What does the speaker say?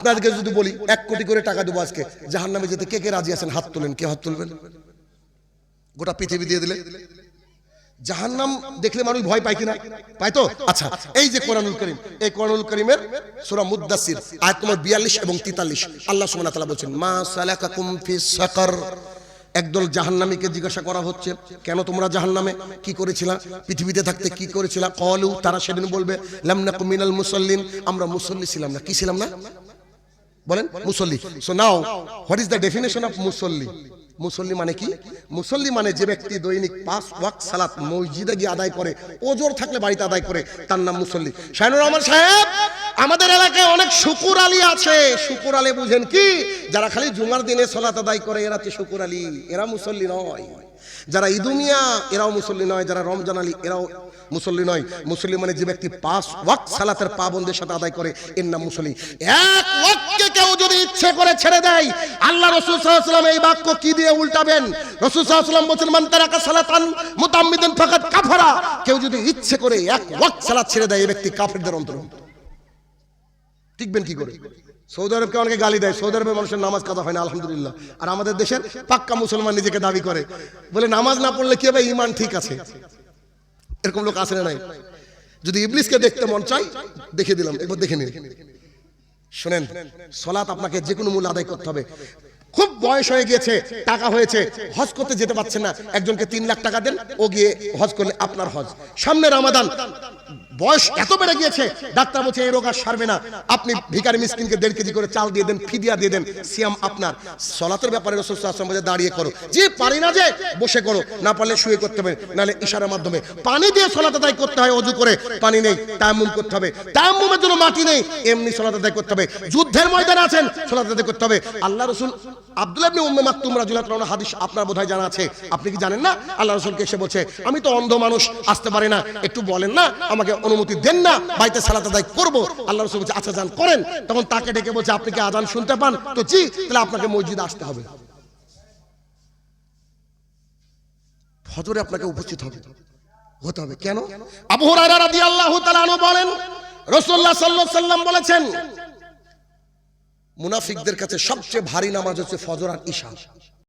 আপনাদেরকে যদি বলি, এক কোটি করে টাকা দেবো আজকে। জাহান নামে যেতে কে কে রাজি আছেন? হাত তোলেন। কে হাত তুলবেন? গোটা পৃথিবী দিয়ে দিলে। জাহান্নাম দেখলে মানুষ ভয় পায় কিনা? পায় তো? আচ্ছা এই যে কোরআনুল করিম, এই কোরআনুল করিমের সূরা মুদ্দাসির আয়াত নম্বর 42 এবং 43 আল্লাহ ওয়া তাআলা বলেন মা সালাকাকুম ফিস সাকার। একদল জাহান্নামীকে জিজ্ঞাসা করা হচ্ছে, কেন তোমরা জাহান্নামে? কি করেছিলা? পৃথিবীতে থাকতে কি করেছিলা? কলু, তারা সেদিন বলবে, লাম নাকুম মিনাল মুসাল্লিন। আমরা মুসল্লি ছিলাম না। কি ছিলাম না? বলেন, মুসল্লি। So now what is the definition of মুসল্লি? মুসল্লি মানে কি? মুসল্লি মানে যে ব্যক্তি দৈনিক পাঁচ ওয়াক সালাত মসজিদে গিয়ে আদায় করে, ওজোর থাকলে বাড়িতে আদায় করে, তার নাম মুসল্লি। শাহিনুর রহমান সাহেব! আমাদের এলাকায় অনেক শুকুর আলী আছে। শুকুর আলী বুঝেন কি? যারা খালি জুমার দিনে সলাত আদায় করে, এরা হচ্ছে শুকুর আলী। এরা মুসল্লি নয়। যারা ইদুমিয়া এরাও মুসল্লি নয়। যারা রমজান আলী, এরাও মুসল্লি নয়। মুসল্লি মানে যে ব্যক্তি পাঁচ ওয়াক সালাতের পাবন্দের সাথে আদায় করে, এর নাম মুসল্লি। এক ওয়াক্তকে কেউ যদি ইচ্ছে করে ছেড়ে দেয়, আল্লাহ রসুল সাল্লাল্লাহু এই বাক্য কি দিয়ে উল্টাবেন? রসুল সাল্লাল্লাহু বলছেন, মান তারাকা সালাতান মুতাম্মিদান ফাকাত কাফারা। কেউ যদি ইচ্ছে করে এক ওয়াক সালাত ছেড়ে দেয়, এই ব্যক্তি কাফেরদের অন্তর্ভুক্ত। টিকবেন কি করে? সৌদি আরবকে অনেকে গালি দেয়, সৌদি আরবের মানুষের নামাজ কাদা হয় না, আলহামদুলিল্লাহ। আর আমাদের দেশের পাক্কা মুসলমান নিজেকে দাবি করে। বলে নামাজ না পড়লে কি হবে? ইমান ঠিক আছে। এরকম লোক আসে নাই? যদি ইবলিসকে দেখতে মন চাই দেখে দিলাম। একবার দেখে নিন। শোনেন, সলাৎ আপনাকে যে কোনো মূল্য আদায় করতে হবে। খুব বয়স হয়ে গিয়েছে, টাকা হয়েছে, হজ করতে যেতে পারছেন না। একজনকে তিন লাখ টাকা দেন, ও গিয়ে হজ করলে আপনার হজ। সামনে রামাদান। বয়স এত বেড়ে গিয়েছে, ডাক্তার বলছে, এই রোগ আর সারবে না। আপনি ভিকারি মিসকিনকে দেড় কেজি করে চাল দিয়ে দেন, ফিদিয়া দিয়ে দেন, সিয়াম আপনার। সলাতের ব্যাপারে রসুল আসলাম দাঁড়িয়ে করো। যে পারি না যে, বসে করো। না পারলে শুয়ে করতে হবে, নাহলে ইশারার মাধ্যমে। পানি দিয়ে সলাত আদায় করতে হয়, অজু করে। পানি নেই, তায়াম্মুম করতে হবে। তায়াম্মুমের জন্য মাটি নেই, এমনি সলাত আদায় করতে হবে। যুদ্ধের ময়দানে আছেন, সলাত আদায় করতে হবে। আল্লাহ রসুল আব্দুল্লাহ ইবনে উম্মে মাকতুম রাদিয়াল্লাহু হাদিস আপনার বোধহয় জানা আছে। আপনি কি জানেন না? আল্লাহ রাসূলকে এসে বলছে, আমি তো অন্ধ মানুষ, আসতে পারি না। একটু বলেন না, আমাকে অনুমতি দেন না, বাড়িতে সালাত আদায় করব। আল্লাহ রাসূল বলছে আচ্ছা যান করেন। তখন তাকে ডেকে বলছে, আপনি কি আজান শুনতে পান? তো জি, তাহলে আপনাকে মসজিদে আসতে হবে। ফজরে আপনাকে উপস্থিত হবে। হতে হবে। কেন? আবু হুরায়রা রাদিয়াল্লাহু তাআলা বলেন, রাসূলুল্লাহ সাল্লাল্লাহু আলাইহি সাল্লাম বলেছেন মুনাফিকদের কাছে সবচেয়ে ভারী নামাজ হচ্ছে ফজর আর ঈশা।